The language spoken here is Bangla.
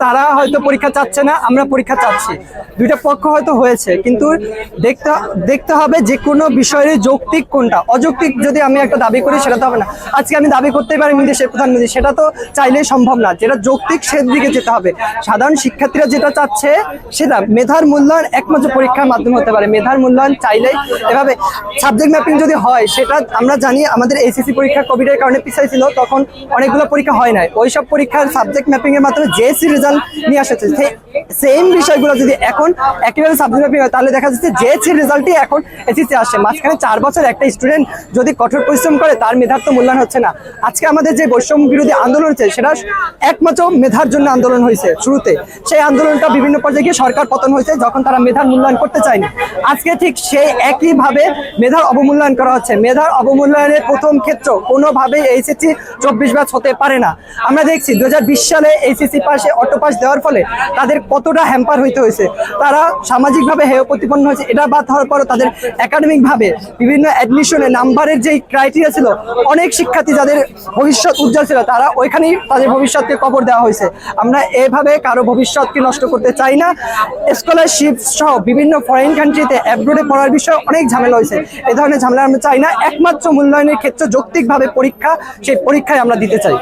তারা হয়তো পরীক্ষা চাচ্ছে না, আমরা পরীক্ষা চাচ্ছি। দুইটা পক্ষ হয়তো হয়েছে, কিন্তু দেখতে দেখতে হবে যে কোনো বিষয়ের যৌক্তিক কোনটা। অযৌক্তিক যদি আমি একটা দাবি করি, সেটা তো হবে না। আজকে আমি দাবি করতেই পারি দেশের প্রধানমন্ত্রী, সেটা তো চাইলেই সম্ভব না। যেটা যৌক্তিক সেদিকে যেতে হবে। সাধারণ শিক্ষার্থীরা যেটা চাচ্ছে, সেটা মেধার মূল্যায়ন একমাত্র পরীক্ষার মাধ্যমে হতে পারে। মেধার মূল্যায়ন চাইলেই এভাবে সাবজেক্ট ম্যাপিং যদি হয়, সেটা আমরা জানি, আমাদের এসএসসি পরীক্ষা কোভিডের কারণে পিছাই ছিল, তখন অনেকগুলো পরীক্ষা হয় নাই। ওই সব পরীক্ষার সাবজেক্ট ম্যাপিং এর মাধ্যমে জেএসসি রেজাল্ট নিয়ে আসছে। সেম বিষয়গুলো যদি এখন একইভাবে সাবজেক্ট হয়, তাহলে দেখা যাচ্ছে জেএসসি রেজাল্টই এখন এসএসসি আসছে। মাঝখানে চার বছর একটা স্টুডেন্ট যদি কঠোর পরিশ্রম করে, তার মেধার তো মূল্যায়ন হচ্ছে না। আজকে আমাদের যে বৈষম্য বিরোধী আন্দোলন হচ্ছে, সেটা একমাত্র মেধার জন্য আন্দোলন হয়েছে শুরুতে। সেই আন্দোলনটা বিভিন্ন পর্যায়ে গিয়ে সরকার পতন হয়েছে, যখন তারা মেধার মূল্যায়ন করতে চায়নি। আজকে ঠিক সেই একইভাবে মেধার অবমূল্যায়ন করা হচ্ছে। মেধার অবমূল্যায়নের প্রথম ক্ষেত্র কোনোভাবেই এইচএসসি চব্বিশ ব্যাচ হতে পারে না। আমরা দেখছি দু হাজার বিশ সালে এইচএসসি পাশে অটো পাস দেওয়ার ফলে তাদের কতটা হ্যাম্পার হইতে হয়েছে। তারা সামাজিকভাবে হেয় প্রতিপন্ন হয়েছে। এটা বাদ হওয়ার পরও তাদের একাডেমিকভাবে বিভিন্ন অ্যাডমিশনে নাম্বারের যেই ক্রাইটেরিয়া ছিল, অনেক শিক্ষার্থী যাদের ভবিষ্যৎ উজ্জ্বল ছিল, তারা ওইখানেই তাদের ভবিষ্যৎকে কবর দেওয়া হয়েছে। আমরা এভাবে কারও ভবিষ্যৎকে নষ্ট করতে চাই না। স্কলারশিপ সহ বিভিন্ন ফরেন কান্ট্রিতে অ্যাব্রোডে পড়ার বিষয়ে অনেক ঝামেলা হয়েছে। এ ধরনের ঝামেলা আমরা চাই না। একমাত্র মূল্যায়নের ক্ষেত্রে যৌক্তিকভাবে পরীক্ষা, সেই পরীক্ষায় আমরা দিতে চাই।